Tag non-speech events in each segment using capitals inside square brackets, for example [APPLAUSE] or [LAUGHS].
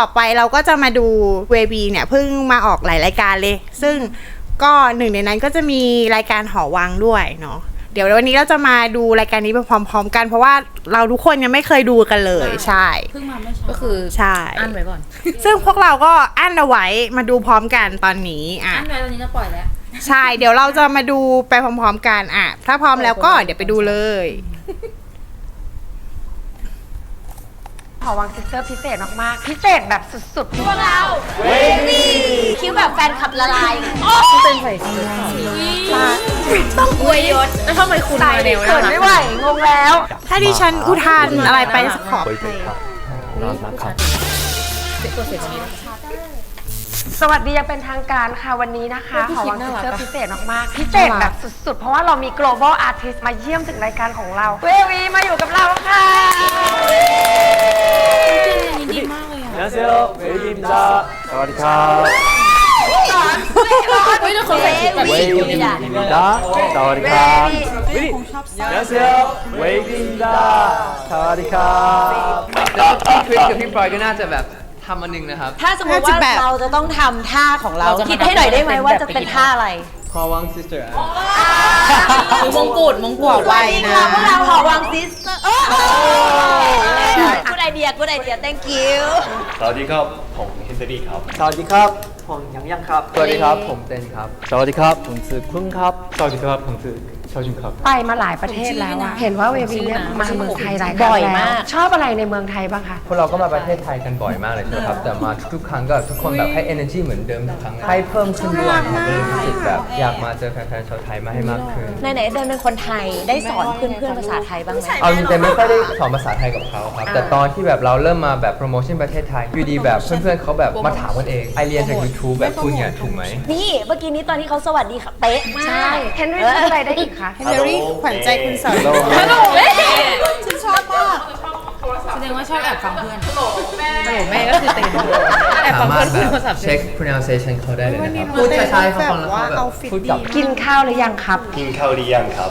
ต่อไปเราก็จะมาดูเวบีเนี่ยเพิ่งมาออกหลายรายการเลย ซึ่งก็หนึ่งในนั้นก็จะมีรายการหอวังด้วยเนาะเดี๋ยววันนี้เราจะมาดูรายการนี้ไปพร้อมๆ กัน เพราะว่าเราทุกคนยังไม่เคยดูกันเลยใช่เพิ่งมาไม่ช้าก็คือใช่อันไว้ก่อน ซึ่งพวกเราก็อั้นเอาไว้มาดูพร้อมกันตอนนี้อะอันไว้ตอนนี้จะปล่อยแล้วใช่ เดี๋ยวเราจะมาดูไปพร้อมๆกันอะถ้าพร้อมแล้วก็เดี๋ยวไปดูเลย ขอวางซิสเตอร์พิเศษมากๆ พิเศษแบบสุดๆ พวกเราคิ้วแบบแฟนขับละลายเป็นใส่สีขาวต้องอวยยศแล้วทำไมคุณมาแนวเกิดไม่ไหว งงแล้ว ถ้าดิฉันอุทานอะไรไปขออภัย สวัสดียังเป็นทางการค่ะวันนี้นะคะ ขอวางซิสเตอร์พิเศษมากๆ พิเศษแบบสุดๆ เพราะว่าเรามี global artist มาเยี่ยมถึงรายการของเรา เววีมาอยู่กับเราค่ะ 안녕하세요. 웨이입니다. 사와디카. เฮ้ยแล้วเขาใส่ชุดแบบ 웨이입니다. 사와디카. 웨이. 안녕하세요. 웨이입니다. 사와디카. แล้วพี่คริสกับพี่ปอยก็น่าจะแบบ ทำอันหนึงนะครับ ถ้าสมมติว่าเราจะต้องทำท่าของเราคิดให้หน่อยได้ไหมว่าจะเป็นท่าอะไรพอวังซิสเตอร์มงกุฎมงกุฎไว้นะ พวกเราขอวางซิสเตอร์กูดไอเดียกูดไอเดีย thank you สวัสดีครับ ผมเฮนเดอรี่ครับ สวัสดีครับ ผมยังยังครับ สวัสดีครับ ผมเต้นครับ สวัสดีครับ ผมชื่อพึ่งครับ สวัสดีครับ ผมชื่อ ชอจุนครับ ไปมาหลายประเทศแล้วอะเห็นว่าเววีเนี่ยมาเมืองไทยหลายครั้งบ่อยแล้วมากชอบอะไรในเมืองไทยบ้างคะ พวกเราก็มาประเทศไทยกันบ่อยมากเลยใช่ไหมครับ แต่มาทุกๆครั้งก็ทุกคนแบบให้ energy เหมือนเดิมทุกครั้ง ให้เพิ่มขึ้นด้วยครับเลยรู้สึกแบบอยากมาเจอแฟนๆชาวไทยมาให้มากขึ้น ไหนๆเดินเป็นคนไทยได้สอนเพื่อนๆภาษาไทยบ้างไหม เอาจริงๆไม่ค่อยได้สอนภาษาไทยกับเขาครับ แต่ตอนที่แบบเราเริ่มมาแบบโปรโมชั่นประเทศไทยอยู่ดีแบบเพื่อนๆเขาแบบมาถามกันเองไอเรียนจาก YouTube แบบคุณเนี่ยถูกไหม นี่เมื่อกี้นี้ตอนที่เขาสวัสดีค่ะเป๊ะมาก ใช่เฮนรี่พูดอะไรได้อีกคะเฮนเดอรี่ขวัญใจคุณสอนฉันชอบมากแสดงว่าชอบแอบฟังเพื่อนฮัลโหลแม่ก็คือเต็มแอบฟัสางมาเพื่รอนถพูดแบบภาษาเช็ค pronunciation เขาได้เลยนะครับพูดช้าๆให้เขาฟังแล้วเขาแบบพูดกลับกินข้าวหรือยังครับ กินข้าวหรือยังครับ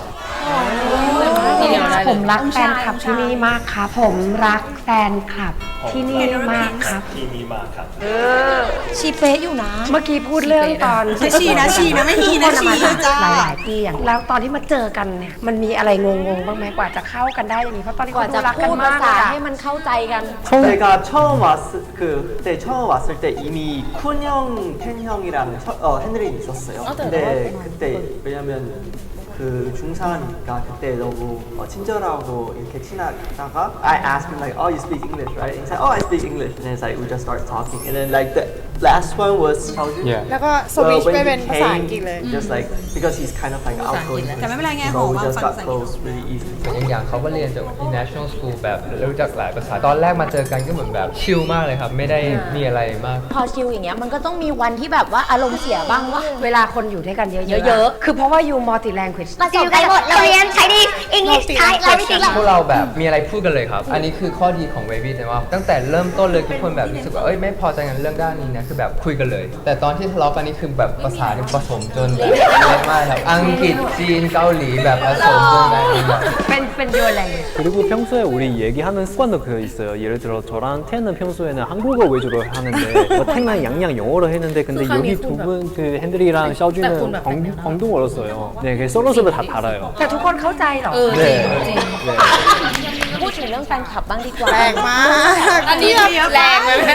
ผมรักแฟนคลับที่นี่มากครับ ผมรักแฟนคลับที่นี่มากครับ ที่นี่มากครับ ชีเป๊ะอยู่นะ เมื่อกี้พูดเรื่องตอน ชีนะชีนะไม่ฮีนะ ทุก ชี คมาจาก จ้า หลายๆที่อย่างแล้วตอนที่มาเจอกันเนี่ยมันมีอะไรงงๆบ้างไหมกว่าจะเข้ากันได้อย่างนี้เพราะตอนนี้ กว่า เขา จะ ดูรักกัน พูด มา ภาก ษา เลยอะ ให้มันเข้าใจกัน 제가 처음 왔을 그 그때 처음 왔을 때 이미 쿤형 팬형이랑 서- 어, 핸들이 있었어요. 근데 그때 왜냐면 그 중사니까 그때 너무 어, 친절하고 이렇게 친하다가 I asked him like, oh you speak English right? And he's like, oh I speak English. And then it's like we just start talking. And then like the last one was Seojun. Yeah. แล้วก็สวิชไปเป็นภาษาอังกฤษเลย just like because he's kind of like outgoing. แต่ไม่เป็นไรไง so หอ we ว่า just ฟัง got ภาษาอังกฤษ close really easy. อย่างอย่างเขาก็เรียนจาก international school แบบรู้จักหลายภาษา ตอนแรกมาเจอกันก็เหมือนแบบชิลมากเลยครับ ไม่ได้มีอะไรมาก พอชิลอย่างเงี้ยมันก็ต้องมีวันที่แบบว่าอารมณ์เสียบ้างว่า เวลาคนอยู่ด้วยกันเยอะๆเยอะคือเพราะว่าอยู่ multi language มาสอนกันหมด เราเรียนใช้ดีอังกฤษไทยเราไม่ติดหรอก พวกเราแบบมีอะไรพูดกันเลยครับ อันนี้คือข้อดีของเวบี้แต่ว่า ตั้งแต่เริ่มต้นเลยทุกคนแบบรู้สึกว่าเอ้ยไม่พอใจกันเรื่องด้านนี้นะคือแบบคุยกันเลย แต่ตอนที่ทะเลาะกันนี่คือแบบภาษาเนี่ยผสมจนแบบเละมากครับ อังกฤษจีนเกาหลีแบบผสมจนแบบแบบ เป็นเป็น your language 그리고 평소에 우리 얘기하는 습관도 그 있어요. 예를 들어 저랑 텐은 평소에는 한국어 위주로 하는데 뭐 텐은 양양 영어로 했는데 근데 여기 두 분 그 핸들이랑 샤오준은 광, 광동어로 써요. 네, 그래서 써러서도 다 달아요. แต่ทุกคนเข้าใจเหรอ เออจริงจริง 네. พูดถึงเรื่องแฟนคลับบ้างดีกว่าแรงมาก อันนี้แรงเลยไหม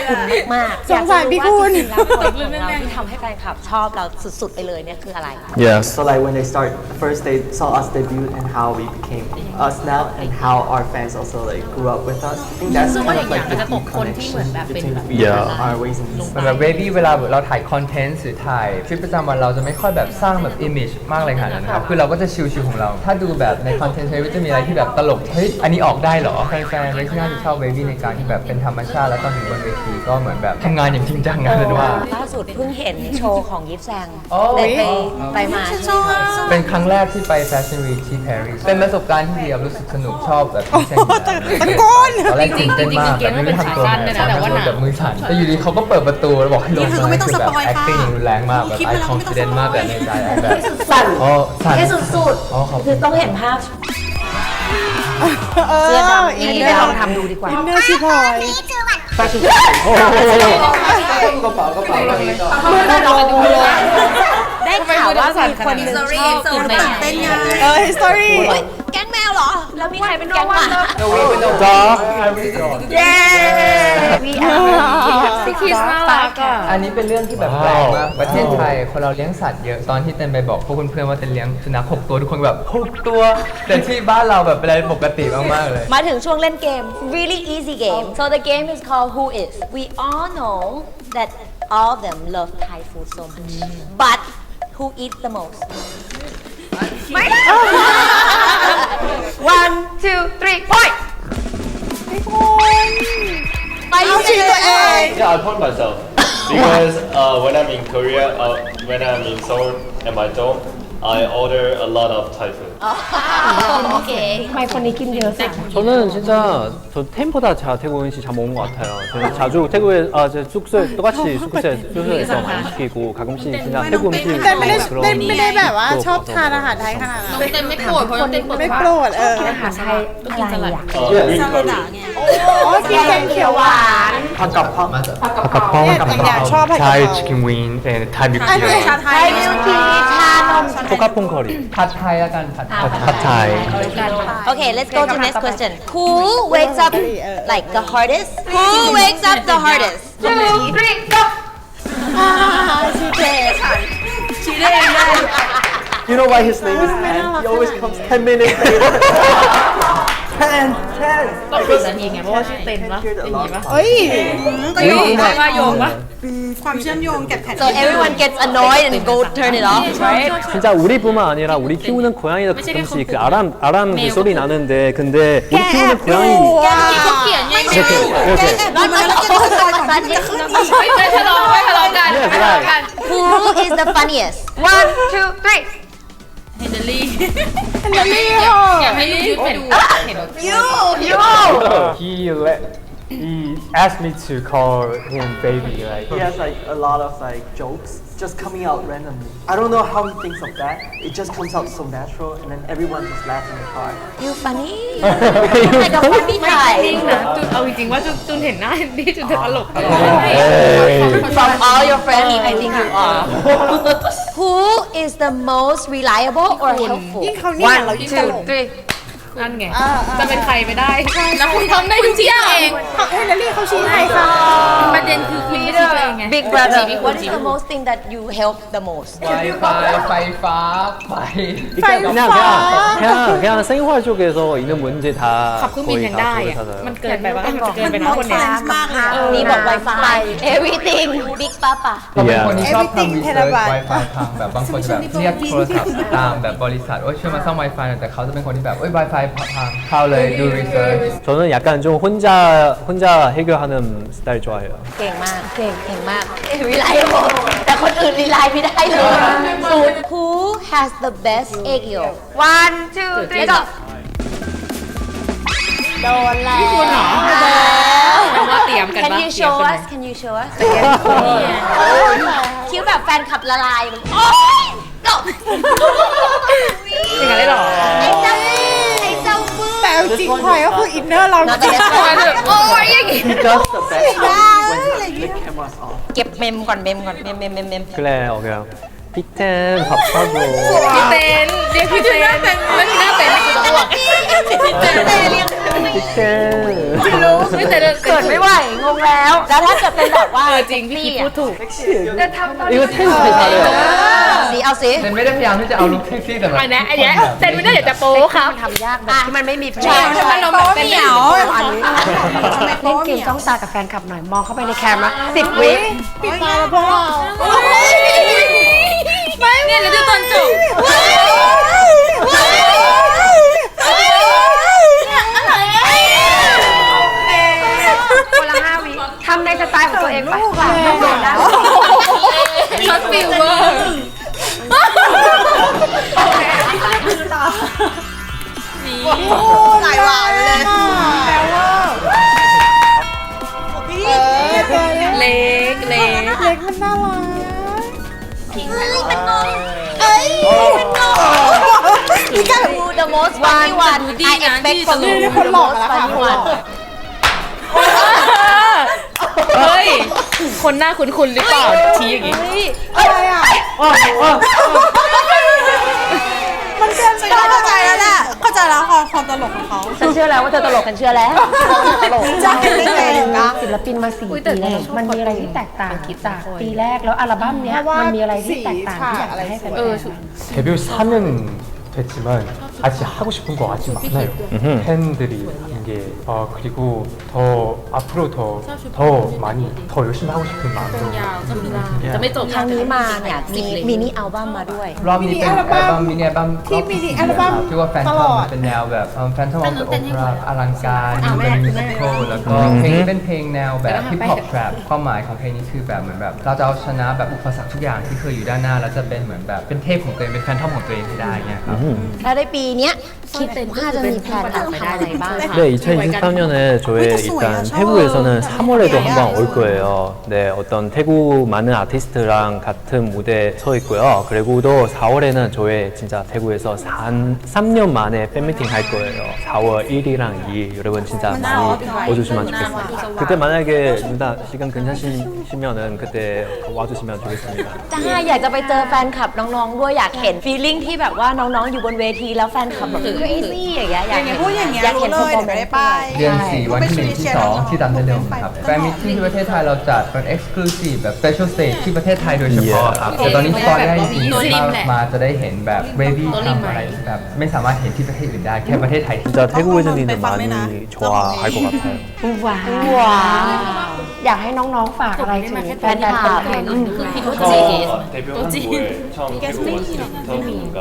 มากสงสารพี่คุณอยากจะรู้ว่าจริงๆแล้วผลของเราที่ทำให้แฟนคลับชอบเราสุดๆไปเลยเนี่ยคืออะไร Yes. So like when they start, first they saw us debut and how we became us now, and how our fans also like grew up with us. I think that's ซึ่ง kind ว่าอ of ย่าง like เงี้ยมัน the จะตก deep คนที่เหมือน connection แบบเป็น between แบบ we Yeah. and our ways and เหมือนแบบเวบี้เวลาเราถ่ายคอนเทนต์หรือถ่ายชีวิตประจำวันเราจะไม่ค่อยแบบสร้างแบบอิมเมจมากเลยขนาดนั้นนะครับคือเราก็จะชิลๆของเรา ถ้าดูแบบในคอนเทนต์เวจะมีอะไรที่แบบตลกเฮ้ยอันนี้ออกได้เหรอแฟนๆเวทีน่าจะชอบเวบี้ในการที่แบบเป็นธรรมชาติแล้วตอนอยู่บนเวทีก็เหมือนแบบทำงานอย่างจริงจังนะเลยว่า ล่าสุดเพิ่งเห็นโชว์ของยิปแซงโอ้ได้ไปไปมาใช่ไหมคะเป็นครั้งแรกที่ไปแฟชั่นวีคที่ปารีสเป็นประสบการณ์ที่ดีครับรู้สึกสนุกชอบแบบที่เช่นอยู่แล้วตะโกนตอนแรกตื่นเต้นมากแบบไม่ได้ทำตัวแบบแบบมือสั่นแต่อยู่ดีเขาก็เปิดประตูแล้วบอกให้ลงมาคือแบบ acting รุนแรงมากแบบ I confident มากแต่ในใจแบบสั่นอ๋อสั่นที่สุดอ๋อขอบๆคุคือณ ต้องเห็นภาพ เออเสื้อดำอินให้เนอเดี๋ยวลองร์ทำดูดีกว่า อินเนอร์ชิพอยนี่คือวัน fashion กระเป๋ากระเป๋า ได้ข่าวว่ามีคนหนึ่งชอบตื่นเต้นเต้นไงเออ history แก๊งแมวเหรอ แล้วมีใครเป็นแก๊งหมา dog เย้พี่คิสน่ารักอะอันนี้เป็นเรื่องที่แบบแปลกมากประเทศไทยคนเราเลี้ยงสัตว์เยอะตอนที่เต้นไปบอกพวกเพื่อนๆว่าเต้นเลี้ยงสุนัขหกตัวทุกคนแบบหกตัว แต่ที่บ้านเราแบบเป็นอะไรปกติมากๆเลย มาถึงช่วงเล่นเกม really easy game so the game is called Who Is we all know that all of them love Thai food so much but who eats the most ไม่[LAUGHS] ได้ one two three point ไป เอาชีตัวเอง Yeah, I point myself because uh, when I'm in Korea, uh, when I'm in Seoul and my dome, I order a lot of Thai food. โอเค ทำไมคนนี้กินเยอะจัง 저는 진짜 저 템보다 제가 태국 음식 잘 먹는 것 같아요. 저는 자주 태국에 아 제 숙소에 똑같이 숙소에 숙소에서 많이 시키고 가끔씩 그냥 태국 음식 แต่ไม่ได้ 그런 ไม่ไม่ได้แบบว่า 또 ชอบ 가서 ทานอาหาร 먹어요. ไทยขนาดนั้น น้องเต้นไม่โกรธเพราะน้องเต้นเปิด ไม่ ปาก โกรธเออ อาหารไทยอะไรอ่ะ Uh, green curry. อ๋อกินแกงเขียวหวาน ผักกับผัก เนี่ยแต่อยากชอบผัดกะเพรา Thai chicken wing and Thai อันนี้ชาไทย มิลทีชานม 포카퐁 커리. ผัดไทยละกันผัดไท ท Okay, Thai. let's go to next question. Who wakes up like the hardest? Who wakes up the hardest? ชื่อเจค่ะ You know why his name is He always comes 10 minutes later. [LAUGHS] Pan, Pan. ต้องสิบนาทีไงเพราะว่าชื่อเต้นปะ Hear the alarm. เฮ้ย โยงใช่ปะโยงปะ ความเชื่อมโยงกับแพท So everyone gets annoyed and go turn it off, right? 진짜 우리뿐만 아니라 우리 키우는 고양이도 가끔씩 그 아람 아람 그 소리 나는데 근데 우리 키우는 고양이 เขาเขียนยังไง 이렇게 이렇게 มันมันต้องเป็นคนก่อนสันนิษฐาน ไม่ทะเลาะไม่ทะเลาะกัน Yes, ไม่ทะเลาะกัน Who is the funniest? one two three [LAUGHS] [LAUGHS] เ[LAUGHS] ฮนเดอรี่ เฮนรี่เหรอ อยากให้ลูกยืดเป็นเห็นแบบ he let he asked me to call him baby like He has like a lot of like jokes just coming out randomly. I don't know how he thinks of that. It just comes out so natural and then everyone just laughs in the car. You funny? [LAUGHS] like a funny นิ่ guy. งนะจุนเอาจริงๆว่าจุนจุนเห็นหน้าเฮนดี้จุนจะตลกตลอด From all your friends, I think you are. Who is the most reliable or helpful? ยิ่งเขาเนี่ย one เรายิ่งต two ลก three นั่นไง จะเป็นใครไปได้ แล้วคุณทำได้ทุกอย่างเอง เฮนรี่เขาชี้ให้ค่ะ ประเด็นคือคุณไม่ชี้ตัวเองไง Big brother. What is the most thing that you help the most? ไฟฟ้าไฟฟ้าไฟ 그냥 그냥 그냥 그냥 생활 쪽에서 있는 문제 다 ขับเครื่องบิน 거의 ยัง 다 ได้ 저를 อะ 찾아요. มันเกินไปว่ามันจะเกินไปนะคนเนี้ย มีบอก Wi-Fi everything Big Papa เขาเป็นคนที่ชอบทำ Everything รีเสิร์ช terabyte Wi-Fi พังแบบบางคนจะแบบเรียกโทรศัพท์ตามแบบบริษัทโอ้ยช่วยมาซ่อม Wi-Fi หน่อยแต่เขาจะเป็นคนที่แบบเอ้ย Wi-Fi พังเขาเลยดูรีเสิร์ช 저는 약간 좀 혼자 혼자 해결하는 스타일 좋아해요. เก่งมาก เก่งเก่งมาก reliable แต่คนอื่น rely ไม่ได้เลยศูนย์ Who has the best egg yolk one two three go โดนแล้ว แต่ว่าเตรียมกัน Can ปะ you เตรียม show กัน us Can you show us คิ้วแบบแฟนขับละลายมันโอ๊ย go อย่างนั้นเลยเหรอ ไอ้เจ้า จริงพลอยก็คืออินเนอร์เรา Not จริง the best โอ้ยอย่างงี้ He does the best when the camera's off. เก็บเมมก่อนเมมก่อนเมมเมมเมมเมม 그래, 어, 그냥 빅텐 밥 사줘. พี่เต้นเรียกพี่เต้นแล้วพี่หน้าเต้นไม่ก ติกเกอร์รู้ไม่แต่เกิดไม่ไหวงงแล้ว แล้วถ้าเกิดเป็นแบบว่าจริงพี่พูดถูกแต่ทำตอนนี้เท่ไปเลยสีเอาสิมันไม่ได้พยายามที่จะเอาลุคเซ็กซี่แต่แบบอันนี้อันนี้เซนไม่ได้อยากจะโป๊ครับทำยากแบบที่มันไม่มีเพลงทำไมเราแบบเป็นเหนียวอันนี้เล่นเกมต้องตากับแฟนคลับหน่อยมองเข้าไปในแคมป์สิบวิปิดตาล้วพวกเไม่เนี่ยแล้วดูตอนจบ most funny one ดูดี I นะ expect ที่ from ส you นุก คนหลอกแล้วค่ะ funny one เฮ้ย คนหน้าคุ้นๆหรือเปล่าชี้อย่างงี้ อะไรอ่ะ มันเกินไปแล้วเข้าใจแล้วแหละเข้าใจแล้วค่ะความตลกของเขา ฉันเชื่อแล้วว่าเธอตลกฉันเชื่อแล้วตลก จะเห็นได้ไงเห็นปะ ศิลปินมาสี่ปีแล้วมันมีอะไรที่แตกต่างจากปีแรกแล้วอัลบั้มเนี้ยมันมีอะไรที่แตกต่างที่อยากจะให้แฟนๆ 데뷔 4년 됐지만 아직 하고 싶은 거 아직 많아요. 팬들이 하는 게 어, 그리고 더 앞으로 더, 더 많이 더 열심히 하고 싶은 마음도 ยาวก็มีจะไม่จบ ครั้งนี้มาเนี่ยมีมินิอัลบั้มมาด้วย รอบนี้เป็นอัลบั้มมินิอัลบั้ม ที่มินิอัลบั้ม ที่ว่าแฟนท ต อ ล ม อด เป็นแนวแบบแฟนทอมออฟเดอะโอเปร่าอลังการเป็นมิวสิควลแล้วก็เพลงนี้เป็นเพลงแนวแบบฮิปฮอปแทรปความหมายของเพลงนี้คือแบบเหมือนแบบ เราจะเอาชนะแบบอุปสรรคทุกอย่างที่เคยอยู่ด้านหน้าแล้วจะเป็นเหมือนแบบเป็นเทพของตัวเองเป็นแฟนทอมของตัวเองให้ได้เนี่ยครับ แล้วในปีเนี้ยคิดว่าจะมีแพลนทำอะไรบ้างคะ 네, 2023년에 저희 일단 태국에서는 3월에도 한번 올 거예요. 네, 어떤 태국 많은 아티스트랑 같은 무대에 서 있고요. 그리고 또 4월에는 저희 진짜 태국에서 3, 3년 만에 팬미팅 할 거예요. 4월 1일이랑 2일. 여러분 진짜 많이 와주시면 좋겠습니다. 그때 만약에 누나 시간 괜찮으시면은 그때 와주시면 좋겠습니다. จ้าอยากจะไปเจอแฟนคลับน้องๆด้วยอยากเห็นฟีลลิ่งที่แบบว่าน้องๆอยู่บนเวทีแล้วแฟนคลับแบบ crazy อย่างเงี้ยอยากเห็น พูดอย่างเงี้ย อยากเห็น รู้ เพอ เลย ร์ฟอร์แม เดี๋ยวน ได้ไปซ์เดือนสี่วันที่หนึ่งที่สองที่ตามได้เร็วครับแฟนมิตติ้งที่ประเทศไทยเราจัดเป็น exclusive แบบ special stage ที่ประเทศไทยโดยเฉพาะครับแต่ตอนนี้สปอยได้จริง ตัวริม ๆ แหละ มาจะได้เห็นแบบเวบี้ทำอะไรแบบไม่สามารถเห็นที่ประเทศอื่นได้แค่ประเทศไทย 진짜 태국 회전이는 많이 좋아할 것 같아요. ว้าว อยากให้น้องๆฝากอะไรถึงแฟนๆคนไทยอืม คือคิดว่า 저 จะเกส 데뷔 한 후에 처음 태국 왔을 때부터 뭔가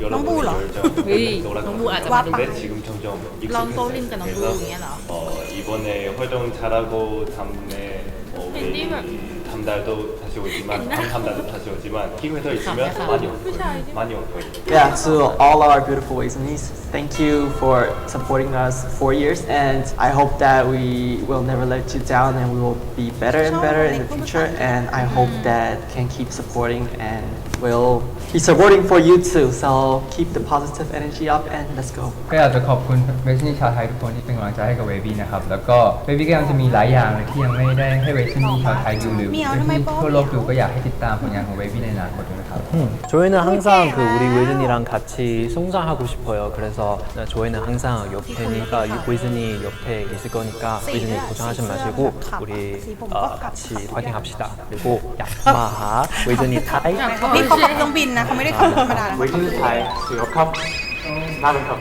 여러분의 열정을 에이, 놀았던 너무 것 아직 같은데 지금 점점 랑 떠올리니까 너무 익숙해져요. 이해나. 어, 이번에 활동 잘하고 다음에 어, 팬님 大家都他是有机曼，他们他们大家都他是有机曼，因为都已经没有蛮有蛮有。Yeah, so all our beautiful Vietnamese, thank you for supporting us four years, and I hope that we will never let you down, and we will be better and better in the future. And I hope that can keep supporting and we'll be supporting for you too. So keep the positive energy up and let's go. ก็อยากจะขอบคุณเวสนี่ชาวไทยทุกคนที่เป็นกำลังใจให้กับเวบี้นะครับ เวบี้ทั่วโลกดูก็อยากให้ติดตามผลงานของเวบี้ในอนาคตด้วยนะครับ 음, 저희는 항상 그 우리 웨이든이랑 같이 성장하고 싶어요. 그래서 저희는 항상 옆에니까 웨이든이 옆에 있을 거니까 웨이든이 고생하지 마시고 우리 어, 같이 파이팅 합시다. 그리고 야마하 웨이든이 타이 นี่เขาขับเครื่องบินนะเขาไม่ได้ขับรถธรรมดานะ เวทีไทยสุดครับน่าเป็นครับ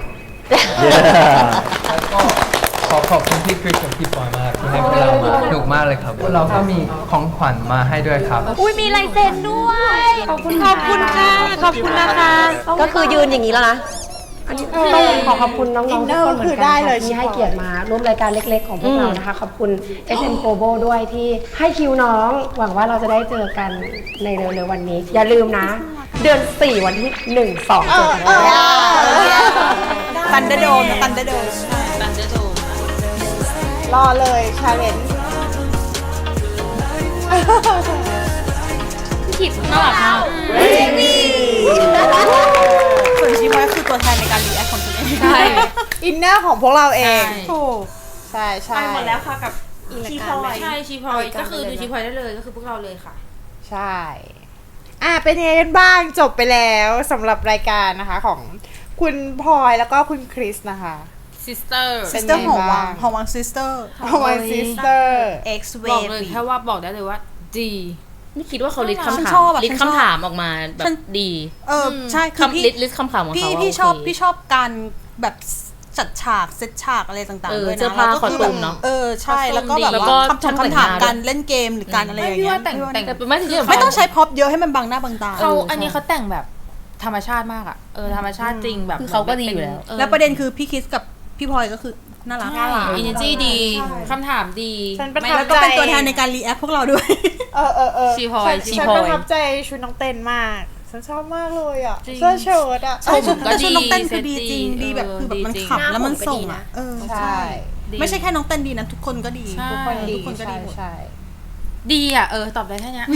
แล้วก็ [LAUGHS] ขอขอบคุณพี่คริสกับพี่ปอยมากที่ให้พวกเรามาสนุกมากเลยครับพวกเราก็มีของขวัญมาให้ด้วยครับ อุ้ยมีลายเซ็นด้วย ขอบคุณขอบคุณค่ะ ขอบคุณนะคะ ก็คือยืนอย่างนี้แล้วนะอันนี้ต้องขอขอบคุณน้องๆทุกคนเหมือนคือกัได้นเลยค่ะที่ให้เกียรติมาร่วมรายการเล็กๆ ของพวกเรานะคะ ขอบคุณ SM Global ด้วยที่ให้คิวน้อง หวังว่าเราจะได้เจอกันในเร็วๆวันนี้ อย่าลืมนะ เดือน 4 วันที่ 1 2เจอกันนะ ตันเดอร์โดมตันเดอร์โดม รอเลยชาเลนจ์พี่คิดน่ารักมากส่วนชิพอยคือตัวแทนในการรีแอคของตัวเองใช่ อินเนอร์ของพวกเราเองใช่ ถูกใช่ใช่ไปหมดแล้วค่ะกับชีพลอยใช่ชีพลอยก็คือดูชีพลอยได้เลยก็คือพวกเราเลยค่ะ ใช่อะเป็นยังไงกันบ้างจบไปแล้วสำหรับรายการนะคะของคุณพลอยแล้วก็คุณคริสนะคะ ซิสเตอร์ซิสเตอร์หอวังหอวังซิสเตอร์หอวังซิสเตอร์ X บอกเลย Wavy แค่ว่าบอกได้เลยว่า ดีไม่คิดว่าเขาลิสต์ฉันคำถาชอบมอะลิสต์ฉันชอบ คำถามออกมาแบฉับนดีเออใช่คือคำพี่ลิสต์ลิสต์คำถามของพี่เขาพี่โเคชอบพี่ชอบการแบบจัดฉากเซตฉากอะไรต่างเอๆอด้วยนะเสื้อผ้าแล้วก็คือคอสตูมเนอะเออใช่คอสตูมแล้วก็แบบดีแล้วก็ว่าคำถามช่างแต่งคำถามหน้า การเล่นเกมหรือการอะไรอย่างพี่เงี้ว่ายแต่งพี่ว่าแต่งแต่ไม่ถึงที่สำคัญไม่ต้องใช้พ็อปเยอะให้มันบังหน้าบังตา เขาอันนี้เขาแต่งแบบธรรมชาติมากอะเออธรรมชาติจริงแบบคือเขาก็ดีอยู่แล้วออ แล้วประเด็นคือพี่คิสกับ พี่พลอยก็คือน่ารักใช่อินเนอร์จีดีคำถามดี ฉันประไม่ทับแล้วก็เป็นตัวแทนในการรีแอคพวกเราด้วย เออเออเออชีพลอยฉันชีฉันพลอยประทับใจชุดน้องเต้นมาก ฉันชอบมากเลยอะจริง เสื้อเชิ้ตอะ ใช่ชุดก็แต่ชุดน้องเต้นดีคือดีจริงเซ็ตดีดีแบบเออคือแบบมันดีจริง ขับแล้วมันส่งอะเออใช่ไม่ใช่แค่น้องเต้นดีนะทุกคนก็ดีใช่ ทุกคนก็ดีหมด ใช่ ดีอะ เออ ตอบได้แค่เนี้ย